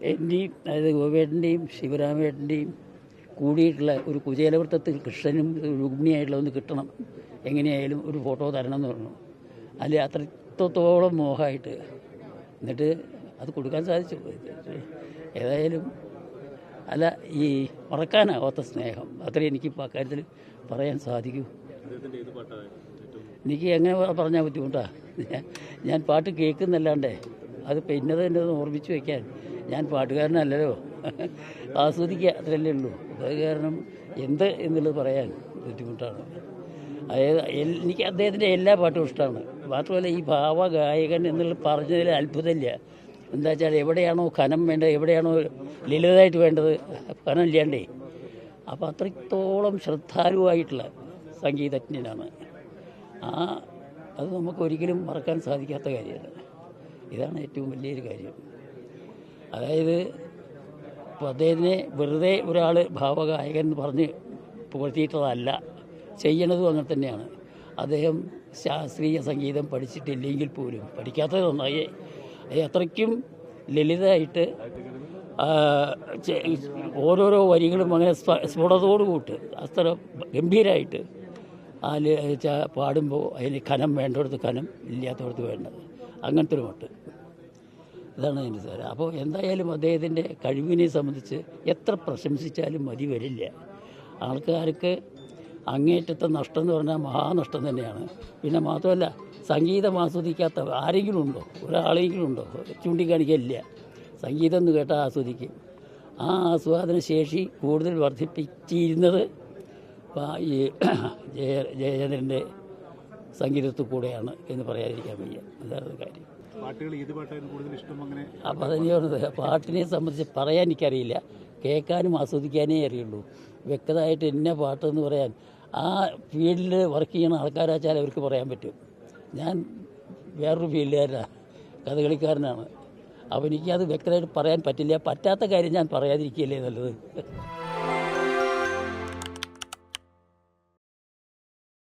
എന്റെയും അതായത് ഗോപേട്ടന്റെയും ശിവരാമേട്ടന്റെയും കൂടിയിട്ടുള്ള ഒരു കുചേലവൃത്തത്തിൽ കൃഷ്ണനും രുക്മിണിയായിട്ടുള്ള ഒന്ന് കിട്ടണം. എങ്ങനെയായാലും ഒരു ഫോട്ടോ തരണം എന്ന് പറഞ്ഞു. അതിൽ അത്രത്തോളം മോഹമായിട്ട് എന്നിട്ട് അത് കൊടുക്കാൻ സാധിച്ചു. ഏതായാലും അല്ല ഈ മറക്കാനാവാത്ത സ്നേഹം. അത്രയും എനിക്ക് ഇപ്പോൾ അക്കാര്യത്തിൽ പറയാൻ സാധിക്കൂ. എനിക്ക് എങ്ങനെ പറഞ്ഞാൽ ബുദ്ധിമുട്ടാണ് ഞാൻ ഞാൻ പാട്ട് കേൾക്കുന്നല്ലാണ്ടേ അത് പിന്നെ തന്നെ ഒന്ന് ഓർമ്മിച്ച് വയ്ക്കാൻ ഞാൻ പാട്ടുകാരനല്ലല്ലോ. ആസ്വദിക്കുക അത്രയല്ലേ ഉള്ളൂ. അത് കാരണം എന്ത് എന്നുള്ളത് പറയാൻ ബുദ്ധിമുട്ടാണ്. അതായത് എനിക്ക് അദ്ദേഹത്തിന്റെ എല്ലാ പാട്ടും ഇഷ്ടമാണ്. മാത്രമല്ല ഈ ഭാവഗായകൻ എന്നുള്ള പറഞ്ഞതിൽ അത്ഭുതമില്ല. എന്താ വെച്ചാൽ എവിടെയാണോ ഖനം വേണ്ടത് എവിടെയാണോ ലളിതമായിട്ട് വേണ്ടത് ഖനം ഇല്ലാണ്ടേ. അപ്പോൾ അത്രത്തോളം ശ്രദ്ധാലുവായിട്ടുള്ള സംഗീതജ്ഞനാണ്. ആ അത് നമുക്ക് ഒരിക്കലും മറക്കാൻ സാധിക്കാത്ത കാര്യമാണ്. ഇതാണ് ഏറ്റവും വലിയൊരു കാര്യം. അതായത് ഇപ്പോൾ അദ്ദേഹത്തിനെ വെറുതെ ഒരാൾ ഭാവഗായകൻ പറഞ്ഞ് പുകഴ്ത്തിയിട്ടതല്ല. ചെയ്യണതും അങ്ങനെ തന്നെയാണ്. അദ്ദേഹം ശാസ്ത്രീയ സംഗീതം പഠിച്ചിട്ടില്ലെങ്കിൽ പോലും പഠിക്കാത്തത് നന്നായി. അത് അത്രയ്ക്കും ലളിതമായിട്ട് ഓരോരോ വരികളും അങ്ങനെ സ്ഫ- സ്ഫുടതോട് കൂട്ട് അത്ര ഗംഭീരമായിട്ട് അതിൽ പാടുമ്പോൾ അതിന് കനം വേണ്ടടുത്ത് കനം ഇല്ലാത്തടത്ത് വേണ്ടത്. അങ്ങനത്തെ ഒരു മട്ട് ഇതാണ് അതിന്റെ സാരം. അപ്പോൾ എന്തായാലും അദ്ദേഹത്തിന്റെ കഴിവിനെ സംബന്ധിച്ച് എത്ര പ്രശംസിച്ചാലും മതി വരില്ല. ആൾക്കാർക്ക് അങ്ങേറ്റത്തെ നഷ്ടം എന്ന് പറഞ്ഞാൽ മഹാനഷ്ടം തന്നെയാണ്. പിന്നെ മാത്രമല്ല സംഗീതം ആസ്വദിക്കാത്ത ആരെങ്കിലും ഉണ്ടോ? ഒരാളെങ്കിലും ഉണ്ടോ? ചൂണ്ടിക്കാണിക്കില്ല സംഗീതം എന്ന് കേട്ടാൽ ആസ്വദിക്കും. ആ ആസ്വാദന ശേഷി കൂടുതൽ വർദ്ധിപ്പിച്ചിരുന്നത് ഈ ജയ ജയചന്ദ്രന്റെ സംഗീതത്തിൽ കൂടെയാണ് എന്ന് പറയാതിരിക്കാൻ വയ്യ. അതാണ് കാര്യം. ഏത് അതിനെ പാട്ടിനെ സംബന്ധിച്ച് പറയാൻ എനിക്കറിയില്ല. കേൾക്കാനും ആസ്വദിക്കാനേ അറിയുള്ളൂ. വ്യക്തമായിട്ട് എന്നെ പാട്ടെന്ന് പറയാൻ ആ ഫീൽഡിൽ വർക്ക് ചെയ്യുന്ന ആൾക്കാരാച്ചാൽ അവർക്ക് പറയാൻ പറ്റും. ഞാൻ വേറൊരു ഫീൽഡുകാരനാണ് കഥകളിക്കാരനാണ്. അപ്പോൾ എനിക്കത് വ്യക്തമായിട്ട് പറയാൻ പറ്റില്ല. പറ്റാത്ത കാര്യം ഞാൻ പറയാതിരിക്കുകയല്ലേ നല്ലത്.